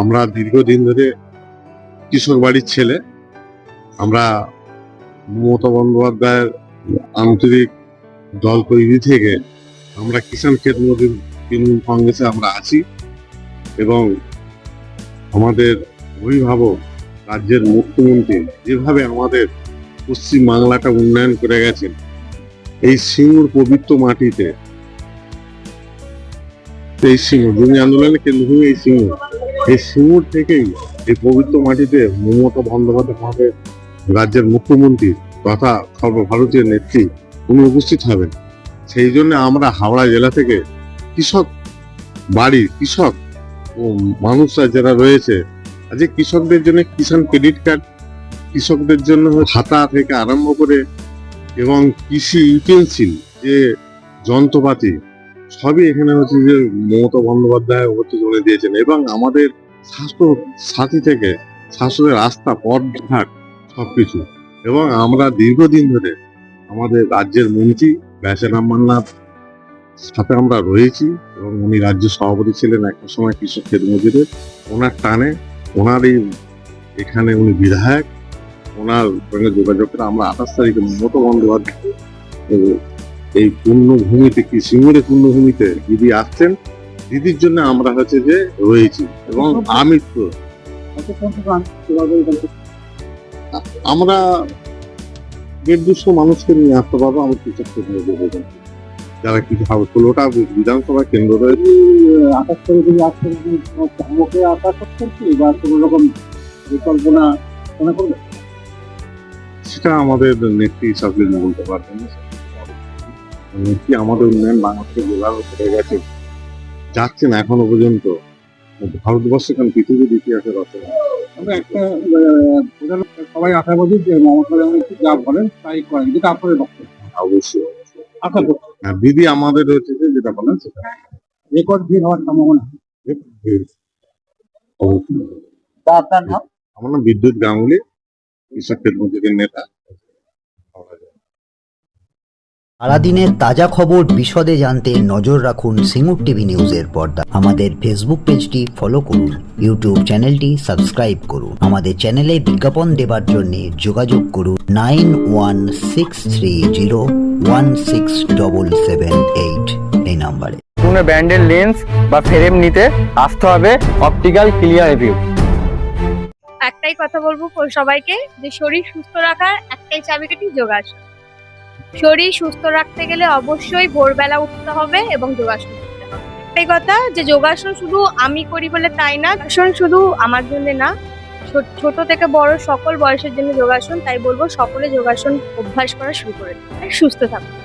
আমরা দীর্ঘদিন ধরে কৃষক বাড়ির ছেলে। আমরা মমতা বন্দ্যোপাধ্যায়ের আন্তরিক দল তৈরি থেকে আমরা কিষাণ ক্ষেত মজুর তৃণমূল কংগ্রেসে আমরা আছি এবং আমাদের অভিভাবক, রাজ্যের মুখ্যমন্ত্রী যেভাবে আমাদের পশ্চিম বাংলাটা উন্নয়ন করে গেছেন, এই সিঙ্গুর পবিত্র মাটিতে, এই সিঙ্গুর ভূমি আন্দোলনের কেন্দ্রভূমি এই সিঙ্গুর। এই সিঙ্গুর থেকেই এই পবিত্র মাটিতে মমতা বন্দ্যোপাধ্যায় রাজ্যের মুখ্যমন্ত্রী তথা সর্বভারতীয় নেত্রী উনি উপস্থিত হবেন। সেই জন্য আমরা হাওড়া জেলা থেকে কৃষক বাড়ি কৃষক ও মানুষরা যারা রয়েছে, আজকে কৃষকদের জন্য কিষাণ ক্রেডিট কার্ড, কৃষকদের জন্য খাতা থেকে আরম্ভ করে এবং কৃষি ইউটেন্সিল যে যন্ত্রপাতি সবই এখানে হচ্ছে যে মমতা বন্দ্যোপাধ্যায় হচ্ছে জমে দিয়েছেন এবং আমাদের স্বাস্থ্য সাথী থেকে স্বাস্থ্যের রাস্তা পথঘাট সবকিছু। এবং আমরা দীর্ঘদিন ধরে আমাদের রাজ্যের মন্ত্রী ব্যাসেরাম মান্নার সাথে আমরা রয়েছি এবং উনি রাজ্য সভাপতি ছিলেন একটা সময় কৃষক ক্ষেত মজুরের। ওনার টানে ওনার এই এখানে উনি বিধায়ক। ওনার সঙ্গে যোগাযোগ করে আমরা আঠাশ তারিখে মমতা বন্দ্যোপাধ্যায় এই পূর্ণভূমিতে, কি সিঙ্গুরের পূর্ণভূমিতে দিদি আসছেন, দিদির জন্য আমরা হচ্ছে যে রয়েছি এবং আমি তো আমরা দুশো মানুষকে নিয়ে আসতে পারব, আমার মজুর যারা কিছু হবে, ষোলোটা বিধানসভা কেন্দ্র রয়েছে। আকাশ করে যদি আসতে আমাকে আকাশ করছি বা কোনো রকম পরিকল্পনা মনে করবে সেটা আমাদের নেত্রী হিসাবে বলতে পারবেন না। নেত্রী আমাদের উন্নয়ন বাংলাদেশে যেভাবে করে গেছে? যাচ্ছে না এখনও পর্যন্ত। ভারতবর্ষ এখন পৃথিবীর ইতিহাসে রচনা? আমরা একটা সবাই আশাবাদী যে মমতা ব্যানার্জি যা বলেন তাই করেন যেটা আপনাদের বক্তব্য। অবশ্যই আশা করছি আর দিদি আমাদের হচ্ছে যে যেটা বলেন সেটা। রেকর্ড ভিড় হওয়ার সম্ভাবনা। আপনার নাম? আমার নাম বিদ্যুৎ গাঙ্গুলি কৃষক মজুরের নেতা। সারাদিনের তাজা খবর বিশদে জানতে নজর রাখুন সিঙ্গুর টিভি নিউজের পর্দা। আমাদের ফেসবুক পেজটি ফলো করুন ইউটিউব চ্যানেলটি সাবস্ক্রাইব করুন। আমাদের চ্যানেলে বিজ্ঞাপন দেবার জন্য যোগাযোগ করুন nine one six three zero one six double seven eight এই নাম্বারে। কোনো ব্র্যান্ডের লেন্স বা ফ্রেম নিতে আসতে হবে অপটিক্যাল ক্লিয়ার রিভিউ একটাই কথা বলব সবাইকে যে শরীর সুস্থ রাখার একটাই চাবিকাঠি যোগাসন। শরীর সুস্থ রাখতে গেলে অবশ্যই ভোরবেলা উঠতে হবে এবং যোগাসন করতে একটাই কথা যে যোগাসন শুধু আমি করি বলে তাই না, যোগাসন শুধু আমার জন্য না ছোট থেকে বড় সকল বয়সের জন্য যোগাসন, তাই বলব সকলে যোগাসন অভ্যাস করা শুরু করে সুস্থ থাকুন।